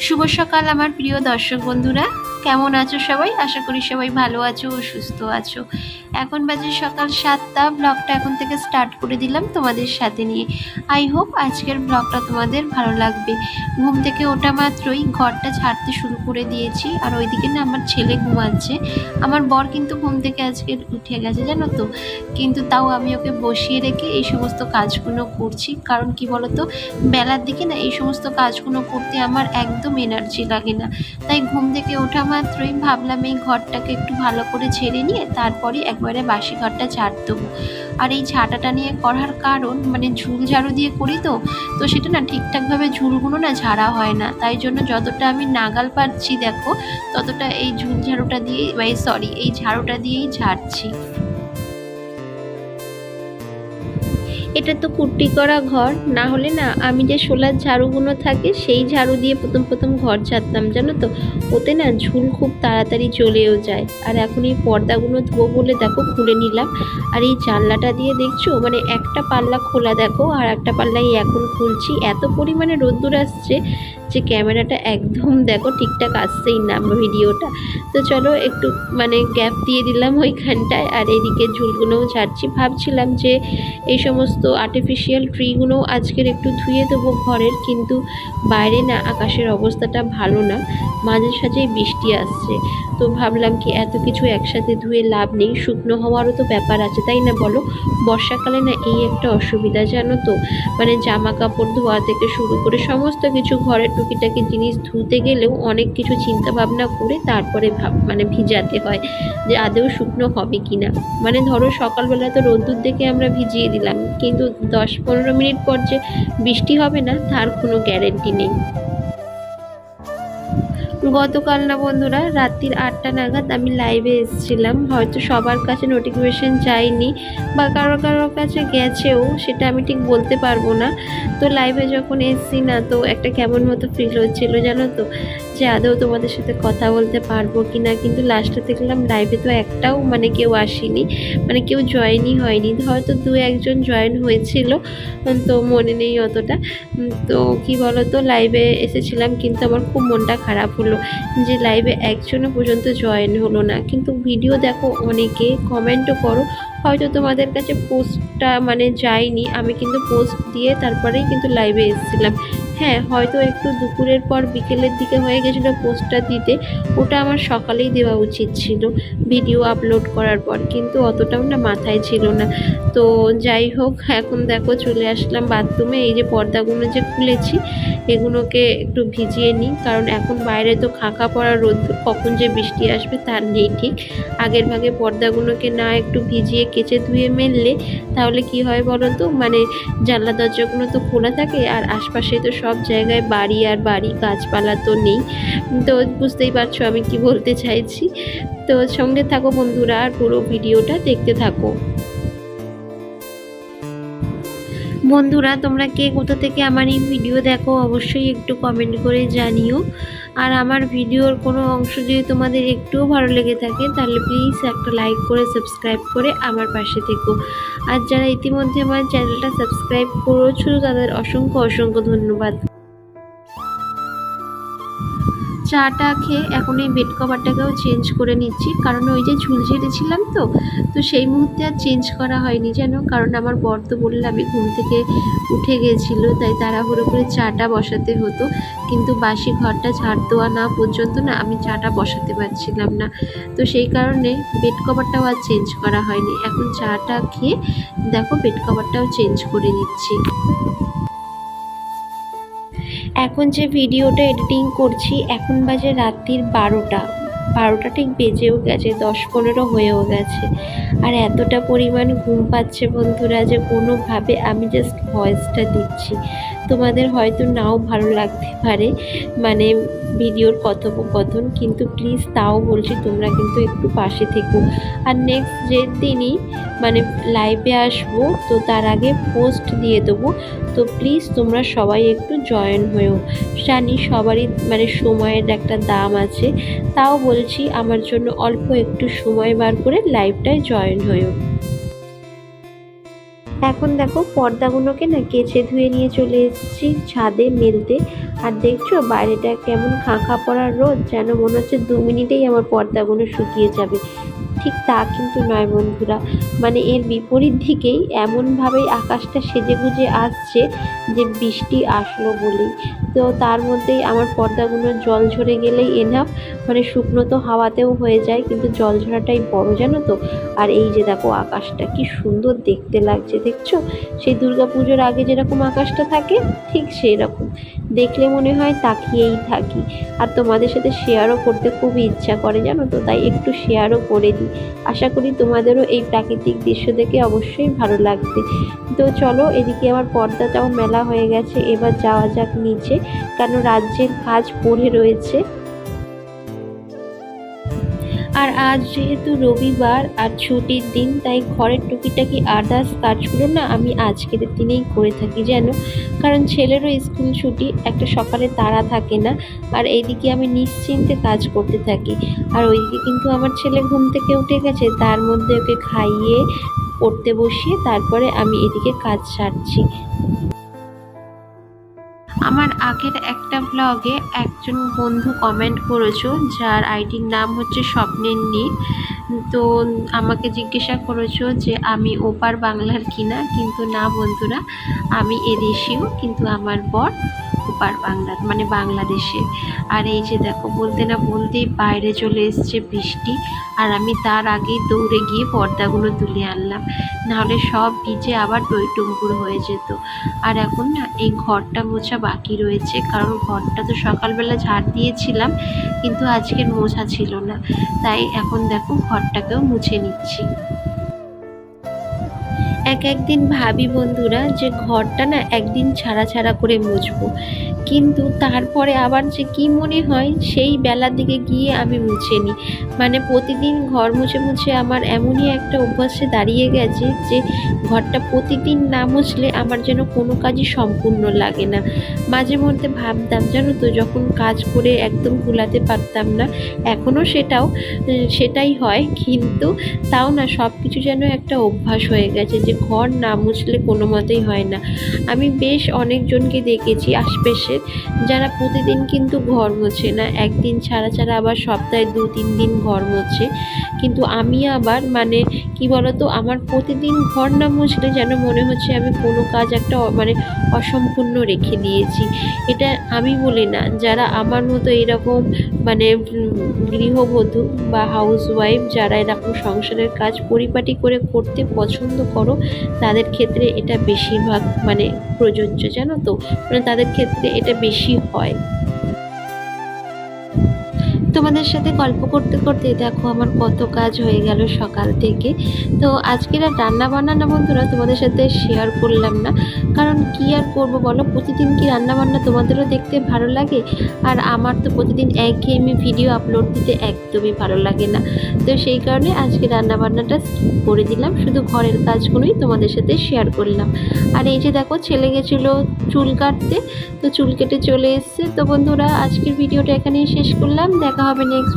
শুভ সকাল আমার প্রিয় দর্শক বন্ধুরা। কেমন আছো সবাই? আশা করি সবাই ভালো আছো ও সুস্থ আছো। এখন বাজে সকাল সাতটা। ব্লগটা এখন থেকে স্টার্ট করে দিলাম তোমাদের সাথে নিয়ে। আই হোপ আজকের ব্লগটা তোমাদের ভালো লাগবে। ঘুম থেকে ওঠা মাত্রই ঘরটা ছাড়তে শুরু করে দিয়েছি। আর ওইদিকে না আমার ছেলে ঘুমাচ্ছে। আমার বর কিন্তু ঘুম থেকে আজকে উঠে গেছে, জানো তো? কিন্তু তাও আমি ওকে বসিয়ে রেখে এই সমস্ত কাজগুলো করছি। কারণ কি বলতো? বেলার দিকে না এই সমস্ত কাজগুলো করতে আমার একদম এনার্জি লাগে না। তাই ঘুম থেকে ওঠা মাত্রই ভাবলাম এই ঘরটাকে একটু ভালো করে ছেড়ে নিয়ে তারপরে একবারে বাসি ঘরটা ঝাড় দেবো। আর এই ঝাঁটাটা নিয়ে করার কারণ মানে ঝুল ঝাড়ু দিয়ে করি তো তো সেটা না ঠিকঠাকভাবে ঝুলগুলো না ঝাড়া হয় না। তাই জন্য যতটা আমি নাগাল পাচ্ছি দেখো, ততটা এই ঝুল ঝাড়ুটা দিয়ে সরি এই ঝাড়ুটা দিয়েই ঝাড়ছি। এটা তো কুট্টি করা ঘর, না হলে না আমি যে সোলার ঝাড়ুগুলো থাকে সেই ঝাড়ু দিয়ে প্রথম প্রথম ঘর ঝাড়তাম জানো তো? ওতে না ঝুল খুব তাড়াতাড়ি চলেও যায়। আর এখন এই পর্দাগুলো ধোবো বলে দেখো, খুলে নিলাম। আর এই জানলাটা দিয়ে দেখছ? মানে একটা পাল্লা খোলা দেখো, আর একটা পাল্লাই এখন খুলছি। এত পরিমাণে রোদ্দুর আসছে যে ক্যামেরাটা একদম দেখো ঠিকঠাক আসছেই না ভিডিওটা। তো চলো একটু মানে গ্যাপ দিয়ে দিলাম ওইখানটায়। আর এদিকে ঝুলগুলোও ঝাড়ছি। ভাবছিলাম যে এই সমস্ত আর্টিফিশিয়াল ট্রিগুলোও আজকের একটু ধুয়ে দেবো ঘরের, কিন্তু বাইরে না আকাশের অবস্থাটা ভালো না। মাঝে সাঝেই বৃষ্টি আসছে। তো ভাবলাম কি এত কিছু একসাথে ধুয়ে লাভ নেই, শুকনো হওয়ারও তো ব্যাপার আছে, তাই না বলো? বর্ষাকালে না এই একটা অসুবিধা, জানো তো? মানে জামা কাপড় ধোয়া থেকে শুরু করে সমস্ত কিছু ঘরের টুকিটাকি জিনিস ধুতে গেলেও অনেক কিছু চিন্তা ভাবনা করে তারপরে ভাব মানে ভিজাতে হয় যে আদৌ শুকনো হবে কি না মানে ধরো সকালবেলা তো রোদ্দুর দেখে আমরা ভিজিয়ে দিলাম কিন্তু দশ পনেরো মিনিট পর যে বৃষ্টি হবে না, তার কোনো গ্যারেন্টি নেই। গতকাল না বন্ধুরা, রাত্রির আটটা নাগাদ আমি লাইভে এসেছিলাম। হয়তো সবার কাছে নোটিফিকেশান যায়নি বা কারও কারোর কাছে গেছেও, সেটা আমি ঠিক বলতে পারব না। তো লাইভে যখন এসছি না, তো একটা কেমন মতো ফিল হচ্ছিল জানো তো? যে আদৌ তোমাদের সাথে কথা বলতে পারব কি না কিন্তু লাস্টে দেখলাম লাইভে তো একটাও মানে কেউ আসেনি মানে কেউ জয়েনই হয়নি। হয়তো দু একজন জয়েন হয়েছিল, তো মনে নেই অতটা। তো কি বলো তো লাইভে এসেছিলাম, কিন্তু আমার খুব মনটা খারাপ হলো যে লাইভে একজনও পর্যন্ত জয়েন হলো না। কিন্তু ভিডিও দেখো অনেকে কমেন্টও করো। হয়তো তোমাদের কাছে পোস্টটা মানে যায়নি, আমি কিন্তু পোস্ট দিয়ে তারপরেই কিন্তু লাইভে এসেছিলাম। হ্যাঁ হয়তো একটু দুপুরের পর বিকেলের দিকে হয়ে গেছিল পোস্টটা দিতে। ওটা আমার সকালেই দেওয়া উচিত ছিল, ভিডিও আপলোড করার পর। কিন্তু অতটাও না, মাথায় ছিল না। তো যাই হোক, এখন দেখো চলে আসলাম বাথরুমে। এই যে পর্দাগুলো যে খুলেছি, এগুলোকে একটু ভিজিয়ে নিই। কারণ এখন বাইরে তো খাঁকা পড়া রোদ, কখন যে বৃষ্টি আসবে তার নেই ঠিক। আগের ভাগে পর্দাগুলোকে না একটু ভিজিয়ে কেচে ধুয়ে মেললে, তাহলে কি হয় বলো তো? মানে জানলা দরজাগুলো তো খোলা থাকে আর আশপাশে তো সব জায়গায় বাড়ি আর বাড়ি, গাছপালা তো নেই। তো বুঝতেই পারছ আমি কি বলতে চাইছি। তো সঙ্গে থাকো বন্ধুরা, আর পুরো ভিডিওটা দেখতে থাকো। বন্ধুরা, তোমরা কে কোথা থেকে আমার এই ভিডিও দেখো, অবশ্যই একটু কমেন্ট করে জানিও। আর আমার ভিডিওর কোনো অংশ যদি তোমাদের একটুও ভালো লেগে থাকে, তাহলে প্লিজ একটা লাইক করে সাবস্ক্রাইব করে আমার পাশে থেকো। আর যারা ইতিমধ্যে আমার চ্যানেলটা সাবস্ক্রাইব করেছ, তাদের অসংখ্য অসংখ্য ধন্যবাদ। চাটা খেয়ে এখন এই বেড কভারটাকেও চেঞ্জ করে নিচ্ছি। কারণ ওই যে ঝুল ঝেড়েছিলাম তো তো সেই মুহূর্তে আর চেঞ্জ করা হয়নি যেন। কারণ আমার বর তো বললে, আমি ঘুম থেকে উঠে গেছিল, তাই তাড়াহুড়ো করে চাটা বসাতে হতো। কিন্তু বাসি ঘরটা ঝাড় দেওয়া না পর্যন্ত না আমি চাটা বসাতে পারছিলাম না। তো সেই কারণে বেড কভারটাও আর চেঞ্জ করা হয়নি। এখন চাটা খেয়ে দেখো বেড কভারটাও চেঞ্জ করে নিচ্ছি। এখন যে ভিডিওটা এডিটিং করছি, এখন বাজে রাত্রির বারোটা। বারোটা ঠিক বেজেও গেছে, দশ পনেরো হয়েও গেছে। আর এতটা পরিমাণ ঘুম পাচ্ছে বন্ধুরা যে কোনোভাবে আমি জাস্ট ভয়েসটা দিচ্ছি। তোমাদের হয়তো নাও ভালো লাগতে পারে মানে ভিডিওর কথোপকথন, কিন্তু প্লিজ তাও বলছি তোমরা কিন্তু একটু পাশে থেকো। আর নেক্সট যে দিনই মানে লাইভে আসব, তো তার আগে পোস্ট দিয়ে দেবো। তো প্লিজ তোমরা সবাই একটু জয়েন হয়েও। জানি সবারই মানে সময়ের একটা দাম আছে, তাও বলছি আমার জন্য অল্প একটু সময় বার করে লাইভটায় জয়েন হয়েও। এখন দেখো পর্দাগুলোকে না কেচে ধুয়ে নিয়ে চলে এসেছি ছাদে মেলতে। আর দেখছ বাইরেটা কেমন খাঁখা পড়ার রোদ, যেন মনে হচ্ছে দু মিনিটেই আমার পর্দাগুলো শুকিয়ে যাবে। ঠিক তা কিন্তু নয় বন্ধুরা মানে এর বিপরীত দিকেই এমনভাবেই আকাশটা সেজে গুজে আসছে যে বৃষ্টি আসলো বলেই। তো তার মধ্যেই আমার পর্দাগুলো জল ঝরে গেলেই এনাফ মানে শুকনো তো হাওয়াতেও হয়ে যায়, কিন্তু জল ঝরাটাই বড়, জানো তো? আর এই যে দেখো আকাশটা, কি সুন্দর দেখতে লাগছে, দেখছ? সেই পুজোর আগে যেরকম আকাশটা থাকে, ঠিক সেই রকম দেখলে মনে হয় তাকিয়েই থাকি। আর তোমাদের সাথে শেয়ারও করতে খুবই ইচ্ছা করে, জানো তো? তাই একটু শেয়ারও করে দিই। আশা করি তোমাদেরও এই প্রাকৃতিক দৃশ্য দেখে অবশ্যই ভালো লাগবে। তো চলো, এদিকে আমার পর্দাটাও মেলা হয়ে গেছে। এবার যাওয়া যাক নিচে। কেন রাজ্যের কাজ পড়ে রয়েছে? আর আজ যেহেতু রবিবার আর ছুটির দিন, তাই ঘরের টুকিটাকি আদার্স কাজগুলো না আমি আজকের দিনেই করে থাকি যেন কারণ ছেলেরও স্কুল ছুটি, একটা সকালে তাড়া থাকে না, আর এইদিকে আমি নিশ্চিন্তে কাজ করতে থাকি। আর ওইদিকে কিন্তু আমার ছেলে ঘুম থেকে উঠে গেছে, তার মধ্যে ওকে খাইয়ে পড়তে বসিয়ে তারপরে আমি এদিকে কাজ সারছি। আমার আগের একটা ব্লগে একজন বন্ধু কমেন্ট করেছ, যার আইডির নাম হচ্ছে স্বপ্নের নি তো আমাকে জিজ্ঞাসা করেছ যে আমি ওপার বাংলার কিনা, কিন্তু না বন্ধুরা, আমি এদেশীয়, কিন্তু আমার বর ওপার বাংলার মানে বাংলাদেশে। আর এই যে দেখো, বলতে না বলতেই বাইরে চলে এসছে বৃষ্টি, আর আমি তার আগেই দৌড়ে গিয়ে পর্দাগুলো তুলে আনলাম। নাহলে সব ভিজে আবার টইটুম্পুর হয়ে যেত। আর এখন না, এই ঘরটা মোছা বাকি রয়েছে, কারণ ঘরটা তো সকালবেলা ঝাড় দিয়েছিলাম, কিন্তু আজকের মোছা ছিল না। তাই এখন দেখো, ঘরটাকেও মুছে নিচ্ছি। এক একদিন ভাবি বন্ধুরা যে ঘরটা না একদিন ছাড়া ছাড়া করে মুছবো। কিন্তু তারপরে আবার যে কি মনে হয়, সেই বেলার দিকে গিয়ে আমি মুছে নিই। মানে প্রতিদিন ঘর মুছে মুছে আমার এমনই একটা অভ্যাসে দাঁড়িয়ে গেছে যে ঘরটা প্রতিদিন না মুছলে আমার যেন কোনো কাজই সম্পূর্ণ লাগে না। মাঝে মধ্যে ভাবতাম, জানো তো, যখন কাজ করে একদম ভুলাতে পারতাম না এখনও সেটাও, সেটাই হয়। কিন্তু তাও না সব কিছু যেন একটা অভ্যাস হয়ে গেছে যে ঘর না মুছলে কোনো মতেই হয় না। আমি বেশ অনেকজনকে দেখেছি আশপাশে, যারা প্রতিদিন কিন্তু ঘর মোছে না। একদিন ছাড়া ছাড়া আবার সপ্তাহে দু, তিন দিন ঘর মোছে। কিন্তু আমি আবার মানে কি বলতো, আমার প্রতিদিন ঘর না মুছলে যেন মনে হচ্ছে আমি কোনো কাজ একটা মানে অসম্পূর্ণ রেখে দিয়েছি। এটা আমি বলি না, যারা আমার মতো এরকম মানে গৃহবধূ বা হাউস ওয়াইফ যারা এরকম সংসারের কাজ পরিপাটি করে করতে পছন্দ করো তাদের ক্ষেত্রে এটা বেশিরভাগ মানে প্রযোজ্য জানো তো? মানে তাদের ক্ষেত্রে এটা বেশি হয়। তোমাদের সাথে গল্প করতে করতে দেখো আমার কত কাজ হয়ে গেল সকাল থেকে। তো আজকের আর রান্না বান্না বন্ধুরা, তোমাদের সাথে শেয়ার করলাম না। কারণ কি আর করব বলো? প্রতিদিন কি রান্না বান্না তোমাদেরও দেখতে ভালো লাগে? আর আমার তো প্রতিদিন একঘেয়েমি ভিডিও আপলোড দিতে একদমই ভালো লাগে না। তো সেই কারণে আজকে রান্না বান্নাটা করে দিলাম। শুধু ঘরের কাজগুলোই তোমাদের সাথে শেয়ার করলাম। আর এই যে দেখো, ছেলে গেছিল চুল কাটতে। তো চুল কেটে চলে এসছে। তো বন্ধুরা, আজকের ভিডিওটা এখানেই শেষ করলাম। দেখা হবে নেক্সট